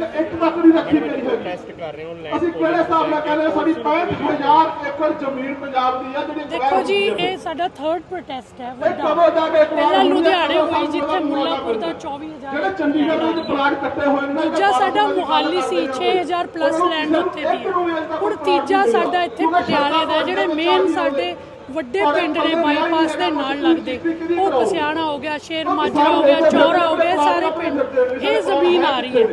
ਇੱਕ ਇੱਕ ਤੱਕ ਨਹੀਂ ਰੱਖੀ ਗਈ ਹੈਗੀ ਪ੍ਰੋਟੈਸਟ ਕਰ ਰਹੇ ਹੋ ਲੈਂਡ ਅਸੀਂ ਕਿਹੜੇ ਹਿਸਾਬ ਨਾਲ ਕਹਿੰਦੇ ਹਾਂ, ਸਾਡੀ 65000 ਏਕੜ ਜ਼ਮੀਨ ਪੰਜਾਬ ਦੀ ਆ ਜਿਹੜੀ ਦੇਖੋ ਜੀ ਇਹ ਸਾਡਾ ਥਰਡ ਪ੍ਰੋਟੈਸਟ ਹੈ ਵੱਡਾ। ਕਦੋਂ ਜਾ ਕੇ ਇੱਕ ਵਾਰ ਪਹਿਲਾਂ ਹੈ, ਲੁਧਿਆਣੇ ਹੋਈ ਜਿੱਥੇ ਮੁੱਲਾਂਪੁਰ ਦਾ ਲੱਗਿਆ। 24000 ਜਿਹੜੇ ਚੰਡੀਗੜ੍ਹ ਵਿੱਚ ਪਲਾਟ ਕੱਟੇ ਹੋਏ ਨੇ ਦੂਜਾ ਸਾਡਾ ਮੁਹਾਲੀ ਸੀ 6000 ਪਲੱਸ ਲੈਂਡ ਉੱਥੇ ਦੀ ਹੈ। ਹੁਣ ਤੀਜਾ ਸਾਡਾ ਇੱਥੇ ਪਟਿਆਲੇ ਦਾ ਜਿਹੜੇ ਮੇਨ ਸਾਡੇ ਵੱਡੇ ਪਿੰਡ ਨੇ ਬਾਈਪਾਸ ਦੇ ਨਾਲ ਲੱਗਦੇ ਉਹ ਪਸਿਆਣਾ ਹੋ ਗਿਆ ਸ਼ੇਰ ਮਾਜਰਾ ਹੋ ਗਿਆ ਚੌਰਾ ਹੋ ਗਿਆ ਸਾਰੇ ਪਿੰਡ। ਇਹ ਜ਼ਮੀਨ ਆ ਰਹੀ ਹੈ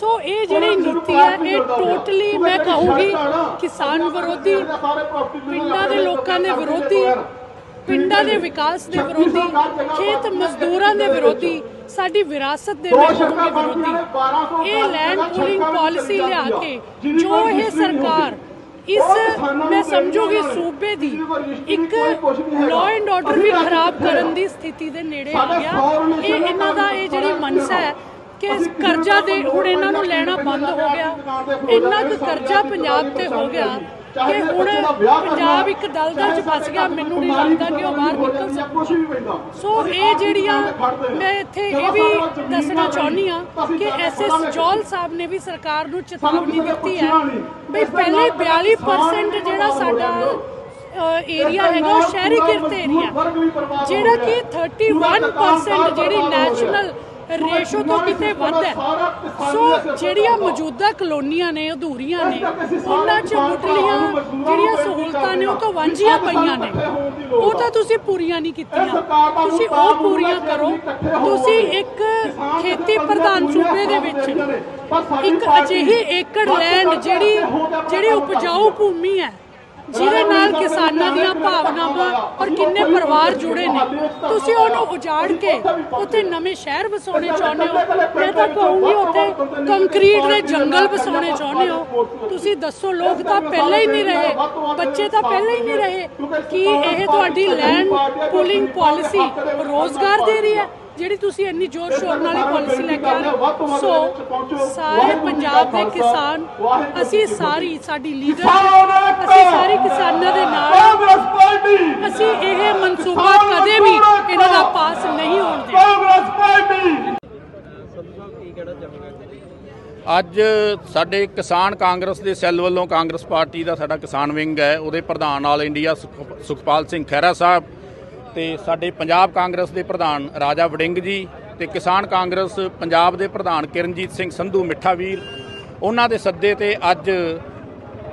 ਸੋ ਇਹ ਜਿਹੜੀ ਨੀਤੀ ਹੈ ਇਹ ਟੋਟਲੀ ਮੈਂ ਕਹੂੰਗੀ ਕਿਸਾਨ ਵਿਰੋਧੀ ਪਿੰਡਾਂ ਦੇ ਲੋਕਾਂ ਦੇ ਵਿਰੋਧੀ ਪਿੰਡਾਂ ਦੇ ਵਿਕਾਸ ਦੇ ਵਿਰੋਧੀ ਖੇਤ ਮਜ਼ਦੂਰਾਂ ਦੇ ਵਿਰੋਧੀ ਸਾਡੀ ਵਿਰਾਸਤ ਦੇ ਵਿਰੋਧੀ। ਇਹ ਲੈਂਡ ਪੂਲਿੰਗ ਪਾਲਿਸੀ ਲਿਆ ਕੇ ਜੋ ਇਹ ਸਰਕਾਰ ਇਸ ਮੈਂ ਸਮਝੂਗੀ ਸੂਬੇ ਦੀ ਇੱਕ ਲਾਅ ਐਂਡ ਆਰਡਰ ਵੀ ਖਰਾਬ ਕਰਨ ਦੀ ਸਥਿਤੀ ਦੇ ਨੇੜੇ ਆ ਗਿਆ। ਇਹ ਇਹਨਾਂ ਦਾ ਇਹ ਜਿਹੜੀ ਮਨਸਾ ਹੈ ਕਿ ਕਰਜ਼ਾ ਦੇ ਹੁਣ ਇਹਨਾਂ ਨੂੰ ਲੈਣਾ ਬੰਦ ਹੋ ਗਿਆ। ਇੰਨਾ ਕੁ ਕਰਜ਼ਾ ਪੰਜਾਬ ਤੇ ਹੋ ਗਿਆ ਕਿ ਹੁਣ ਪੰਜਾਬ ਇੱਕ ਦਲਦਲ ਚ ਫਸ ਗਿਆ, ਮੈਨੂੰ ਨਹੀਂ ਲੱਗਦਾ ਕਿ ਉਹ ਬਾਹਰ ਨਿਕਲ ਸਕਦਾ। ਸੋ ਇਹ ਜਿਹੜੀਆਂ ਮੈਂ ਇੱਥੇ ਇਹ ਵੀ ਦੱਸਣਾ ਚਾਹੁੰਦੀ ਆ ਕਿ ਐਸਐਸ ਜੋਲ ਸਾਹਿਬ ਨੇ ਵੀ ਸਰਕਾਰ ਨੂੰ ਚੇਤਾਵਨੀ ਦਿੱਤੀ ਹੈ ਵੀ ਪਹਿਲੇ 42% ਜਿਹੜਾ ਸਾਡਾ ਏਰੀਆ ਹੈਗਾ ਸ਼ਹਿਰੀ ਕਿਰਤ ਏਰੀਆ ਜਿਹੜਾ ਕਿ 31% ਜਿਹੜੀ ਨੈਸ਼ਨਲ ਰੇਸ਼ੋ ਤੋਂ ਕਿਤੇ ਵੱਧ ਹੈ। ਸੋ ਜਿਹੜੀਆਂ ਮੌਜੂਦਾ ਕਲੋਨੀਆਂ ਨੇ ਅਧੂਰੀਆਂ ਨੇ ਉਹਨਾਂ 'ਚ ਮੁੱਢਲੀਆਂ ਜਿਹੜੀਆਂ ਸਹੂਲਤਾਂ ਨੇ ਉਹ ਤੋਂ ਵਾਂਝੀਆਂ ਪਈਆਂ ਨੇ। ਉਹ ਤਾਂ ਤੁਸੀਂ ਪੂਰੀਆਂ ਨਹੀਂ ਕੀਤੀਆਂ। ਤੁਸੀਂ ਉਹ ਪੂਰੀਆਂ ਕਰੋ। ਤੁਸੀਂ ਇੱਕ ਖੇਤੀ ਪ੍ਰਧਾਨ ਸੂਬੇ ਦੇ ਵਿੱਚ ਇੱਕ ਅਜਿਹੀ ਏਕੜ ਲੈਂਡ ਜਿਹੜੀ ਜਿਹੜੀ ਉਪਜਾਊ ਭੂਮੀ ਹੈ ਜਿਹਦੇ ਨਾਲ ਕਿਸਾਨਾਂ ਦੀਆਂ ਭਾਵਨਾਵਾਂ ਔਰ ਕਿੰਨੇ ਪਰਿਵਾਰ ਜੁੜੇ ਨੇ। ਤੁਸੀਂ ਉਹਨੂੰ ਉਜਾੜ ਕੇ ਉੱਥੇ ਨਵੇਂ ਸ਼ਹਿਰ ਵਸਾਉਣੇ ਚਾਹੁੰਦੇ ਹੋ। ਮੈਂ ਤਾਂ ਕਹੂੰਗੀ ਉੱਥੇ ਕੰਕਰੀਟ ਦੇ ਜੰਗਲ ਵਸਾਉਣੇ ਚਾਹੁੰਦੇ ਹੋ। ਤੁਸੀਂ ਦੱਸੋ, ਲੋਕ ਤਾਂ ਪਹਿਲਾਂ ਹੀ ਨਹੀਂ ਰਹੇ। ਬੱਚੇ ਤਾਂ ਪਹਿਲਾਂ ਹੀ ਨਹੀਂ ਰਹੇ ਕੀ ਇਹ ਤੁਹਾਡੀ ਲੈਂਡ ਪੂਲਿੰਗ ਪਾਲਿਸੀ ਰੋਜ਼ਗਾਰ ਦੇ ਰਹੀ ਹੈ। ਜਿਹੜੀ ਤੁਸੀਂ ਇੰਨੀ ਜ਼ੋਰ ਸ਼ੋਰ ਨਾਲ ਇਹ ਪਾਲਿਸੀ ਲੈ ਕੇ ਆਏ ਹੋ। ਸੋ ਸਾਰੇ ਪੰਜਾਬ ਦੇ ਕਿਸਾਨ ਅਸੀਂ ਸਾਰੀ ਸਾਡੀ ਲੀਡਰਸ਼ਿਪ ਅਸੀਂ ਸਾਰੇ ਕਿਸਾਨਾਂ ਦੇ ਨਾਲ। ਹਾਂ। ਕਾਂਗਰਸ ਪਾਰਟੀ। ਅਸੀਂ ਇਹ ਮਨਸੂਬਾ ਕਦੇ ਵੀ ਇਹਨਾਂ ਦਾ ਪਾਸ ਨਹੀਂ ਹੋਣ ਦੇਣਾ। ਕਾਂਗਰਸ ਪਾਰਟੀ। ਅੱਜ ਸਾਡੇ ਕਿਸਾਨ ਕਾਂਗਰਸ ਦੇ ਸੈੱਲ ਵੱਲੋਂ ਕਾਂਗਰਸ ਪਾਰਟੀ ਦਾ ਸਾਡਾ ਕਿਸਾਨ ਵਿੰਗ ਹੈ। ਉਹਦੇ ਪ੍ਰਧਾਨ ਆਲ ਇੰਡੀਆ ਸੁਖ- ਸੁਖਪਾਲ ਸਿੰਘ ਖਹਿਰਾ ਸਾਹਿਬ ਤੇ ਸਾਡੇ ਪੰਜਾਬ ਕਾਂਗਰਸ ਦੇ ਪ੍ਰਧਾਨ ਰਾਜਾ ਵੜਿੰਗ ਜੀ ਤੇ ਕਿਸਾਨ ਕਾਂਗਰਸ ਪੰਜਾਬ ਦੇ ਪ੍ਰਧਾਨ ਕਿਰਨਜੀਤ ਸਿੰਘ ਸੰਧੂ ਮਿੱਠਾਵੀਰ, ਉਹਨਾਂ ਦੇ ਸੱਦੇ ਤੇ ਅੱਜ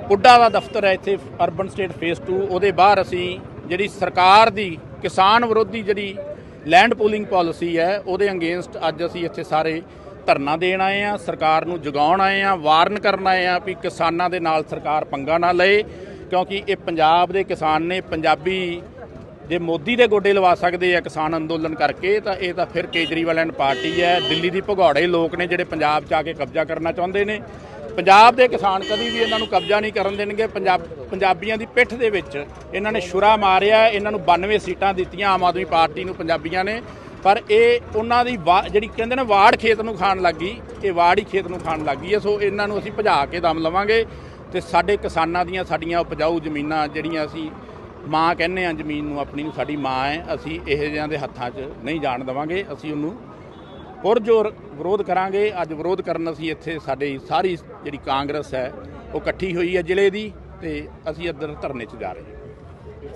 ਪੁੱਡਾ ਦਾ ਦਫ਼ਤਰ ਹੈ ਇੱਥੇ ਅਰਬਨ ਸਟੇਟ ਫੇਸ 2 ਉਹਦੇ ਬਾਹਰ ਅਸੀਂ ਜਿਹੜੀ ਸਰਕਾਰ ਦੀ ਕਿਸਾਨ ਵਿਰੋਧੀ ਜਿਹੜੀ ਲੈਂਡ ਪੂਲਿੰਗ ਪਾਲਿਸੀ ਹੈ, ਉਹਦੇ ਅਗੇਂਸਟ ਅੱਜ ਅਸੀਂ ਇੱਥੇ ਸਾਰੇ ਧਰਨਾ ਦੇਣ ਆਏ ਆ ਸਰਕਾਰ ਨੂੰ ਜਗਾਉਣ ਆਏ ਆ ਵਾਰਨ ਕਰਨ ਆਏ ਆ ਵੀ ਕਿਸਾਨਾਂ ਦੇ ਨਾਲ ਸਰਕਾਰ ਪੰਗਾ ਨਾ ਲਏ, ਕਿਉਂਕਿ ਇਹ ਪੰਜਾਬ ਦੇ ਕਿਸਾਨ ਨੇ ਪੰਜਾਬੀ ਜੇ ਮੋਦੀ ਦੇ ਗੋਡੇ ਲਵਾ ਸਕਦੇ ਆ ਕਿਸਾਨ ਅੰਦੋਲਨ ਕਰਕੇ, ਤਾਂ ਇਹ ਤਾਂ ਫਿਰ ਕੇਜਰੀਵਾਲ ਐਂਡ ਪਾਰਟੀ ਹੈ। ਦਿੱਲੀ ਦੀ ਭਗੌੜੇ ਲੋਕ ਨੇ ਜਿਹੜੇ ਪੰਜਾਬ 'ਚ ਆ ਕੇ ਕਬਜ਼ਾ ਕਰਨਾ ਚਾਹੁੰਦੇ ਨੇ। ਪੰਜਾਬ ਦੇ ਕਿਸਾਨ ਕਦੀ ਵੀ ਇਹਨਾਂ ਨੂੰ ਕਬਜ਼ਾ ਨਹੀਂ ਕਰਨ ਦੇਣਗੇ। ਪੰਜਾਬ, ਪੰਜਾਬੀਆਂ ਦੀ ਪਿੱਠ ਦੇ ਵਿੱਚ ਇਹਨਾਂ ਨੇ ਛੁਰਾ ਮਾਰਿਆ, ਇਹਨਾਂ ਨੂੰ 92 ਸੀਟਾਂ ਦਿੱਤੀਆਂ ਆਮ ਆਦਮੀ ਪਾਰਟੀ ਨੂੰ ਪੰਜਾਬੀਆਂ ਨੇ। ਪਰ ਇਹ ਉਹਨਾਂ ਦੀ ਵਾ- ਜਿਹੜੀ ਕਹਿੰਦੇ ਨੇ ਵਾੜ ਖੇਤ ਨੂੰ ਖਾਣ ਲੱਗੀ, ਇਹ ਵਾੜ ਹੀ ਖੇਤ ਨੂੰ ਖਾਣ ਲੱਗੀ ਹੈ। ਸੋ ਇਹਨਾਂ ਨੂੰ ਅਸੀਂ ਭਜਾ ਕੇ ਦਮ ਲਵਾਂਗੇ ਤੇ ਸਾਡੇ ਕਿਸਾਨਾਂ ਦੀਆਂ, ਸਾਡੀਆਂ ਉਪਜਾਊ ਜ਼ਮੀਨਾਂ ਜਿਹੜੀਆਂ ਅਸੀਂ ਮਾਂ ਕਹਿੰਦੇ ਆ, ਜ਼ਮੀਨ ਨੂੰ ਆਪਣੀ ਨੂੰ ਸਾਡੀ ਮਾਂ ਹੈ, ਅਸੀਂ ਇਹੋ ਜਿਹਿਆਂ ਦੇ ਹੱਥਾਂ 'ਚ ਨਹੀਂ ਜਾਣ ਦੇਵਾਂਗੇ, ਅਸੀਂ ਉਹਨੂੰ ਪੁਰਜੋਰ ਵਿਰੋਧ ਕਰਾਂਗੇ। ਅੱਜ ਵਿਰੋਧ ਕਰਨ ਅਸੀਂ ਇੱਥੇ ਸਾਡੀ ਸਾਰੀ ਜਿਹੜੀ ਕਾਂਗਰਸ ਹੈ, ਉਹ ਇਕੱਠੀ ਹੋਈ ਹੈ ਜ਼ਿਲ੍ਹੇ ਦੀ ਤੇ ਅਸੀਂ ਇੱਧਰ ਧਰਨੇ 'ਚ ਜਾ ਰਹੇ ਹਾਂ।